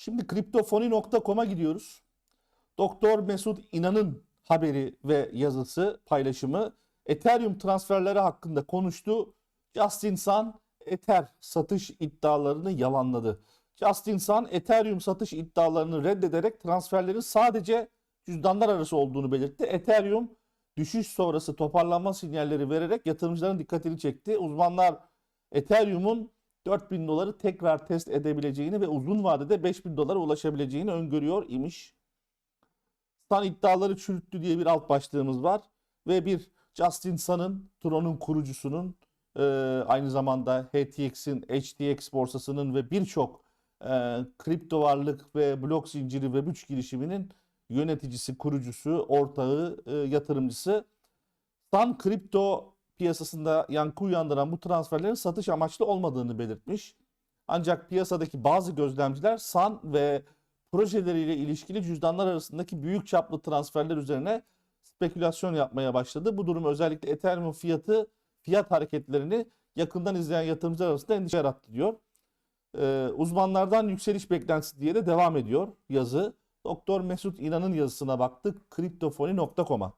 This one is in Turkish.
Şimdi kriptofoni.com'a gidiyoruz. Doktor Mesut İnan'ın haberi ve yazısı paylaşımı Ethereum transferleri hakkında konuştu. Justin Sun Ether satış iddialarını yalanladı. Justin Sun Ethereum satış iddialarını reddederek transferlerin sadece cüzdanlar arası olduğunu belirtti. Ethereum düşüş sonrası toparlanma sinyalleri vererek yatırımcıların dikkatini çekti. Uzmanlar Ethereum'un 4000 doları tekrar test edebileceğini ve uzun vadede 5000 dolara ulaşabileceğini öngörüyor imiş. Sun iddiaları çürüttü diye bir alt başlığımız var. Ve bir Justin Sun'ın, Tron'un kurucusunun, e, aynı zamanda HTX'in, HTX borsasının ve birçok e, kripto varlık ve blok zinciri Web3 girişiminin yöneticisi, kurucusu, ortağı, e, yatırımcısı. Sun kripto piyasasında yankı uyandıran bu transferlerin satış amaçlı olmadığını belirtmiş. Ancak piyasadaki bazı gözlemciler Sun ve projeleriyle ilişkili cüzdanlar arasındaki büyük çaplı transferler üzerine spekülasyon yapmaya başladı. Bu durum özellikle Ethereum fiyatı fiyat hareketlerini yakından izleyen yatırımcılar arasında endişe yarattı diyor. Ee, uzmanlardan yükseliş beklentisi diye de devam ediyor yazı. Doktor Mesut İnan'ın yazısına baktık kriptofoni.com'a.